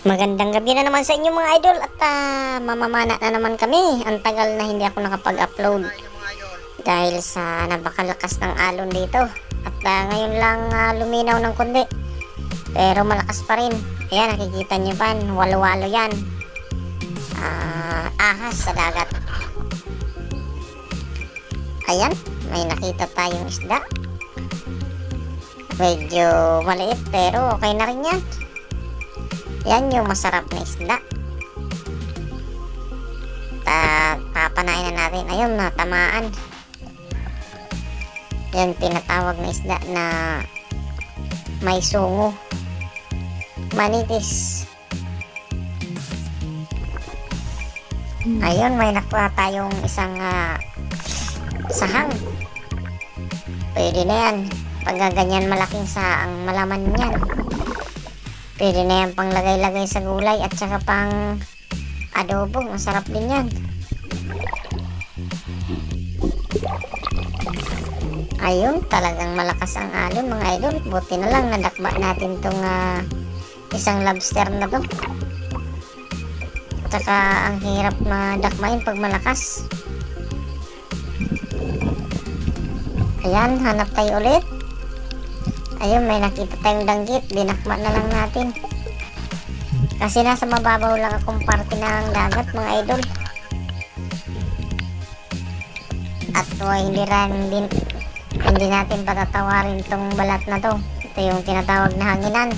Magandang gabi na naman sa inyo mga idol at ah, mamamana na naman kami. Ang tagal na hindi ako nakapag-upload dahil sa napakalakas ng alon dito. At ah, ngayon lang ah, luminaw ng kundi. Pero malakas pa rin. Ayan, nakikita niyo pa, walo-walo yan. Ah, ahas sa dagat. Ayan, may nakita tayong isda. Medyo maliit pero okay na rin yan. Yan yung masarap na isda. Ta papanain na natin. Ayun, natamaan. Yan tinatawag na isda na may sungo. Manitis. Ayun, may nakuha tayong isang ah, sahang. Pwede na yan. Pag ganyan malaking sa ang malaman niyan. Pwede na yan pang lagay-lagay sa gulay at saka pang adobo. Masarap din yan. Ayun, talagang malakas ang alon mga idol. Buti na lang nadakba natin tong ah, isang lobster na to. Tsaka ang hirap madakmain pag malakas. Ayan, hanap tayo ulit. Ayun, may nakita tayong danggit. Dinakma na lang natin. Kasi nasa mababaw lang akong parte ng dagat, mga idol. At uh, hindi rin, hindi, hindi natin patatawarin tong balat na to. Ito yung tinatawag na hanginan.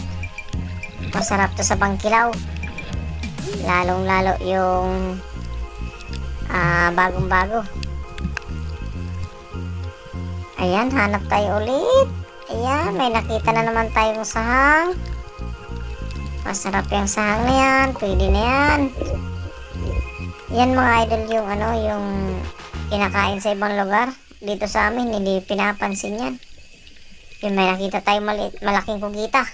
Masarap to sa pangkilaw. Lalong lalo yung ah, bagong bago. Ayan, hanap tayo ulit. Ayan, may nakita na naman tayong sahang. Masarap yung sahang na yan. Pwede na yan. Yan mga idol yung ano, yung kinakain sa ibang lugar. Dito sa amin, hindi pinapansin yan. Yung may nakita tayong maliit, malaking pugita.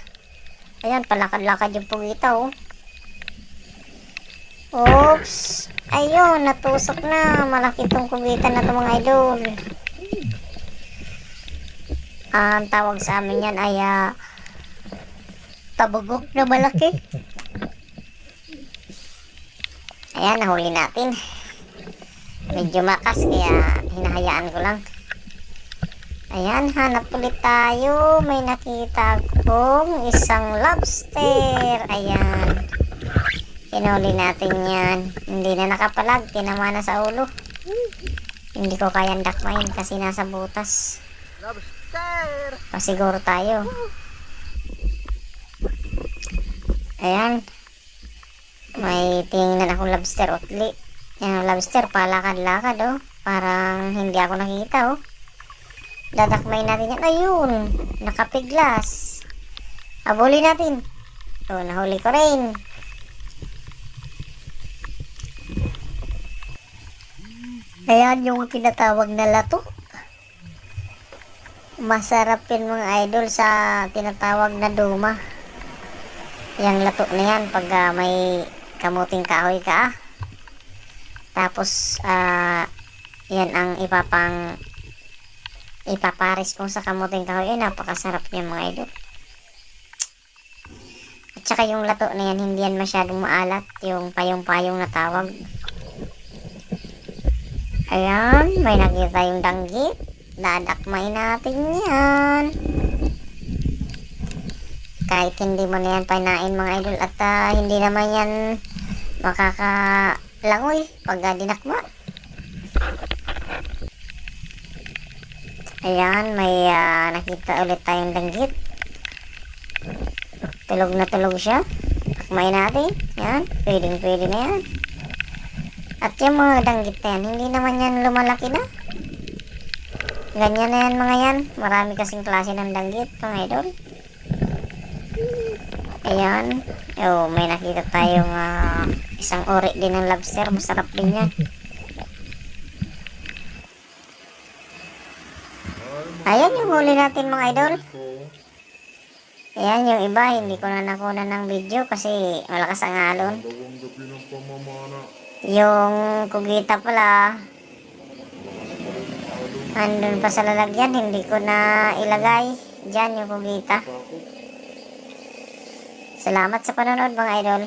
Ayan, palakad-lakad yung pugita, oh. Oops! Ayun, natusok na. Malaki tong pugita na to mga idol. Ang tawag sa amin yan ay ah, tabugok na malaki. Ayan, nahuli natin. Medyo makas kaya hinahayaan ko lang. Ayan, hanap ulit tayo. May nakita kong isang lobster. Ayan. Hinuli natin yan. Hindi na nakapalag. Tinama na sa ulo. Hindi ko kayang dakmain kasi nasa butas. Lobster! Pasiguro tayo. Ayan. May tingnan akong lobster utli. Yan lobster, palakad-lakad oh. Parang hindi ako nakita oh. Dadakmay natin yan. Ayun, nakapiglas. Abuli natin. Oh, nahuli ko rin. Ayan yung tinatawag na lato. Masarap yun mga idol sa tinatawag na duma. Yang lato na yan pag ah, may kamuting kahoy ka. ah. Tapos, ah, yan ang ipapang ipaparis kung sa kamuting kahoy. Eh, napakasarap niya mga idol. At saka yung lato na yan, hindi yan masyadong maalat. Yung payong-payong na tawag. Ayan, may nakita yung danggit. Dadakmay natin yan. Kahit hindi mo na yan panain mga idol at ah, hindi naman yan makakalangoy pag ah, dinakma. Ayan, may ah, nakita ulit tayong danggit. Tulog na tulog siya. Takmay natin. Yan, pwedeng pwede na yan. At yung mga danggit na yan, hindi naman yan lumalaki na. Ganyan na yan mga yan. Marami kasing klase ng danggit, mga idol. Ayan. Oh, may nakita tayong ah, isang ori din ng lobster. Masarap din yan. Ayan yung huli natin mga idol. Ayan yung iba, hindi ko na nakuna ng video kasi malakas ang alon. Yung kugita pala, andun pa sa lalagyan, hindi ko na ilagay. Diyan yung kugita. Salamat sa panonood mga idol.